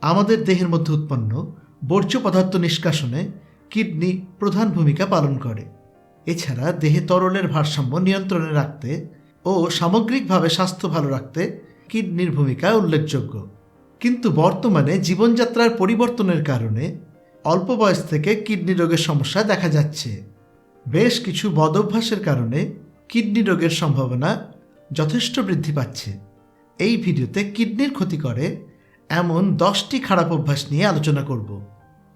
আমাদের দেহের মধ্যে উৎপন্ন বর্জ্য পদার্থ নিষ্কাশনে কিডনি প্রধান ভূমিকা পালন করে। এছাড়া দেহে তরলের ভারসাম্য নিয়ন্ত্রণে রাখতে ও সামগ্রিকভাবে স্বাস্থ্য ভালো রাখতে কিডনির ভূমিকা উল্লেখযোগ্য। কিন্তু বর্তমানে জীবনযাত্রার পরিবর্তনের কারণে অল্প বয়স থেকে কিডনি রোগের সমস্যা দেখা যাচ্ছে। বেশ কিছু বদভ্যাসের কারণে কিডনি রোগের সম্ভাবনা যথেষ্ট বৃদ্ধি পাচ্ছে। এই ভিডিওতে কিডনির ক্ষতি করে এমন দশটি খারাপ অভ্যাস নিয়ে আলোচনা করব।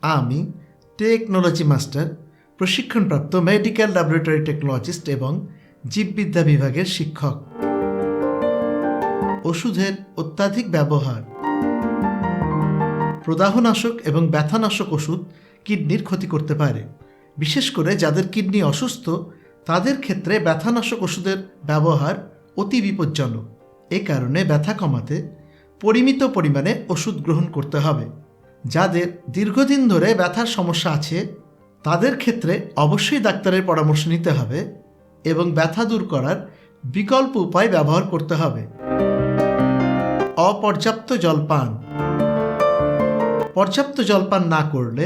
আমি টেকনোলজি মাস্টার প্রশিক্ষণপ্রাপ্ত মেডিকেল ল্যাবরেটরি টেকনোলজিস্ট এবং জীববিদ্যা বিভাগের শিক্ষক। ওষুধের অত্যাধিক ব্যবহার। প্রদাহনাশক এবং ব্যথানাশক ওষুধ কিডনির ক্ষতি করতে পারে। বিশেষ করে যাদের কিডনি অসুস্থ, তাদের ক্ষেত্রে ব্যথানাশক ওষুধের ব্যবহার অতি বিপজ্জনক। এ কারণে ব্যথা কমাতে পরিমিত পরিমাণে ওষুধ গ্রহণ করতে হবে। যাদের দীর্ঘদিন ধরে ব্যথার সমস্যা আছে, তাদের ক্ষেত্রে অবশ্যই ডাক্তারের পরামর্শ নিতে হবে এবং ব্যথা দূর করার বিকল্প উপায় ব্যবহার করতে হবে। অপর্যাপ্ত জলপান। পর্যাপ্ত জলপান না করলে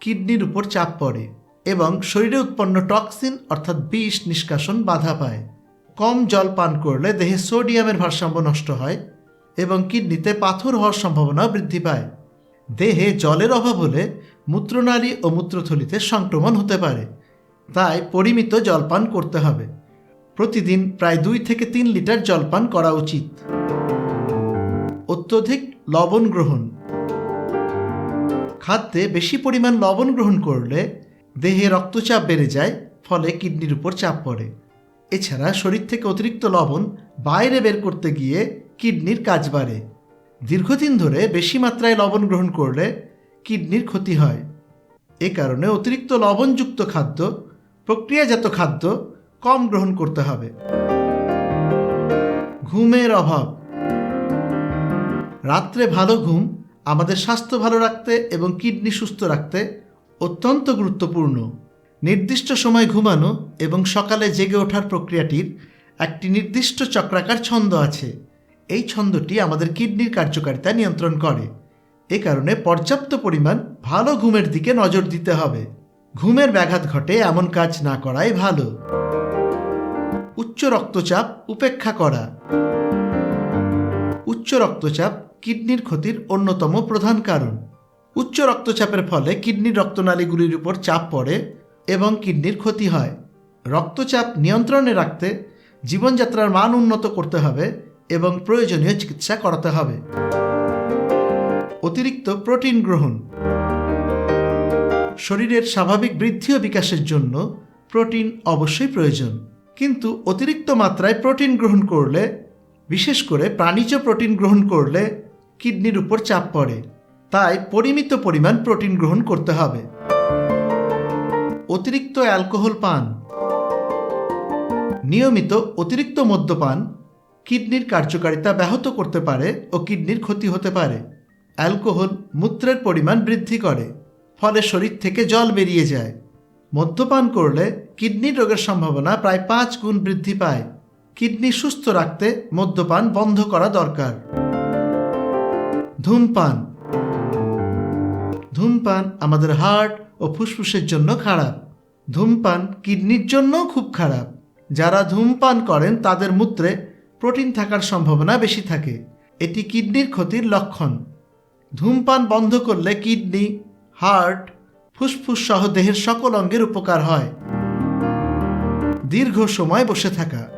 কিডনির উপর চাপ পড়ে এবং শরীরে উৎপন্ন টক্সিন অর্থাৎ বিষ নিষ্কাশন বাধা পায়। কম জল পান করলে দেহে সোডিয়ামের ভারসাম্য নষ্ট হয় এবং কিডনিতে পাথর হওয়ার সম্ভাবনা বৃদ্ধি পায়। দেহে জলের অভাব হলে মূত্রনালী ও মূত্রথলিতে সংক্রমণ হতে পারে। তাই পরিমিত জলপান করতে হবে। প্রতিদিন প্রায় দুই থেকে তিন লিটার জলপান করা উচিত। অত্যধিক লবণ গ্রহণ। খাদ্যে বেশি পরিমাণ লবণ গ্রহণ করলে দেহে রক্তচাপ বেড়ে যায়, ফলে কিডনির উপর চাপ পড়ে। এছাড়া শরীর থেকে অতিরিক্ত লবণ বাইরে বের করতে গিয়ে কিডনির কাজ বাড়ে। দীর্ঘদিন ধরে বেশি মাত্রায় লবণ গ্রহণ করলে কিডনির ক্ষতি হয়। এ কারণে অতিরিক্ত লবণযুক্ত খাদ্য, প্রক্রিয়াজাত খাদ্য কম গ্রহণ করতে হবে। ঘুমের অভাব। রাত্রে ভালো ঘুম আমাদের স্বাস্থ্য ভালো রাখতে এবং কিডনি সুস্থ রাখতে অত্যন্ত গুরুত্বপূর্ণ। নির্দিষ্ট সময় ঘুমানো এবং সকালে জেগে ওঠার প্রক্রিয়াটির একটি নির্দিষ্ট চক্রাকার ছন্দ আছে। এই ছন্দটি আমাদের কিডনির কার্যকারিতা নিয়ন্ত্রণ করে। এ কারণে পর্যাপ্ত পরিমাণ ভালো ঘুমের দিকে নজর দিতে হবে। ঘুমের ব্যাঘাত ঘটে এমন কাজ না করাই ভালো। উচ্চ রক্তচাপ উপেক্ষা করা। উচ্চ রক্তচাপ কিডনির ক্ষতির অন্যতম প্রধান কারণ। উচ্চ রক্তচাপের ফলে কিডনির রক্তনালীগুলির উপর চাপ পড়ে এবং কিডনির ক্ষতি হয়। রক্তচাপ নিয়ন্ত্রণে রাখতে জীবনযাত্রার মান উন্নত করতে হবে এবং প্রয়োজনীয় চিকিৎসা করাতে হবে। অতিরিক্ত প্রোটিন গ্রহণ। শরীরের স্বাভাবিক বৃদ্ধি ও বিকাশের জন্য প্রোটিন অবশ্যই প্রয়োজন। কিন্তু অতিরিক্ত মাত্রায় প্রোটিন গ্রহণ করলে, বিশেষ করে প্রাণীজ প্রোটিন গ্রহণ করলে, কিডনির উপর চাপ পড়ে। তাই পরিমিত পরিমাণ প্রোটিন গ্রহণ করতে হবে। অতিরিক্ত অ্যালকোহল পান। নিয়মিত অতিরিক্ত মদ্যপান কিডনির কার্যকারিতা ব্যাহত করতে পারে ও কিডনির ক্ষতি হতে পারে। অ্যালকোহল মূত্রের পরিমাণ বৃদ্ধি করে, ফলে শরীর থেকে জল বেরিয়ে যায়। মদ্যপান করলে কিডনির রোগের সম্ভাবনা প্রায় পাঁচ গুণ বৃদ্ধি পায়। কিডনি সুস্থ রাখতে মদ্যপান বন্ধ করা দরকার। ধূমপান। ধূমপান আমাদের হার্ট ও ফুসফুসের জন্য খারাপ। ধূমপান কিডনির জন্যও খুব খারাপ। যারা ধূমপান করেন তাদের মূত্রে প্রোটিন থাকার সম্ভাবনা বেশি থাকে। এটি কিডনির ক্ষতির লক্ষণ। ধূমপান বন্ধ করলে কিডনি, হার্ট, ফুসফুস সহ দেহের সকল অঙ্গের উপকার হয়। দীর্ঘ সময় বসে থাকা।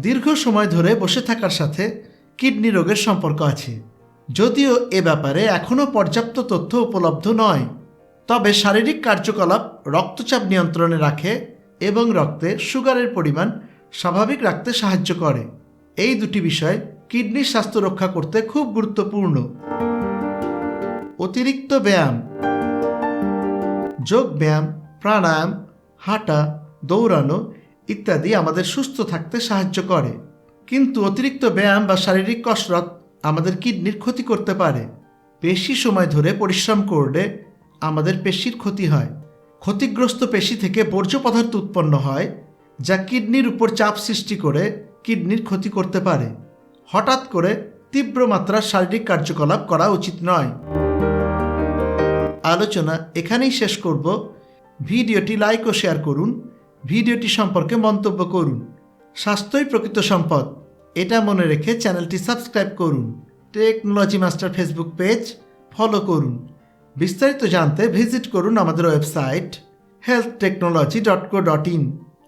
দীর্ঘ সময় ধরে বসে থাকার সাথে কিডনি রোগের সম্পর্ক আছে। যদিও এ ব্যাপারে এখনও পর্যাপ্ত তথ্য উপলব্ধ নয়, তবে শারীরিক কার্যকলাপ রক্তচাপ নিয়ন্ত্রণে রাখে এবং রক্তে সুগারের পরিমাণ স্বাভাবিক রাখতে সাহায্য করে। এই দুটি বিষয় কিডনির স্বাস্থ্য রক্ষা করতে খুব গুরুত্বপূর্ণ। অতিরিক্ত ব্যায়াম। যোগ ব্যায়াম, প্রাণায়াম, হাঁটা, দৌড়ানো ইত্যাদি আমাদের সুস্থ থাকতে সাহায্য করে। কিন্তু অতিরিক্ত ব্যায়াম বা শারীরিক কসরত আমাদের কিডনির ক্ষতি করতে পারে। বেশি সময় ধরে পরিশ্রম করলে আমাদের পেশির ক্ষতি হয়। ক্ষতিগ্রস্ত পেশি থেকে বর্জ্য পদার্থ উৎপন্ন হয় যা কিডনির উপর চাপ সৃষ্টি করে কিডনির ক্ষতি করতে পারে। হঠাৎ করে তীব্র মাত্রার শারীরিক কার্যকলাপ করা উচিত নয়। আলোচনা এখানেই শেষ করব। ভিডিওটি লাইক ও শেয়ার করুন। ভিডিওটি সম্পর্কে মন্তব্য করুন। স্বাস্থ্যই প্রকৃত সম্পদ। এটা মনে রেখে চ্যানেলটি সাবস্ক্রাইব করুন। Technology master Facebook page follow করুন। বিস্তারিত জানতে ভিজিট করুন আমাদের website health technology dot co dot in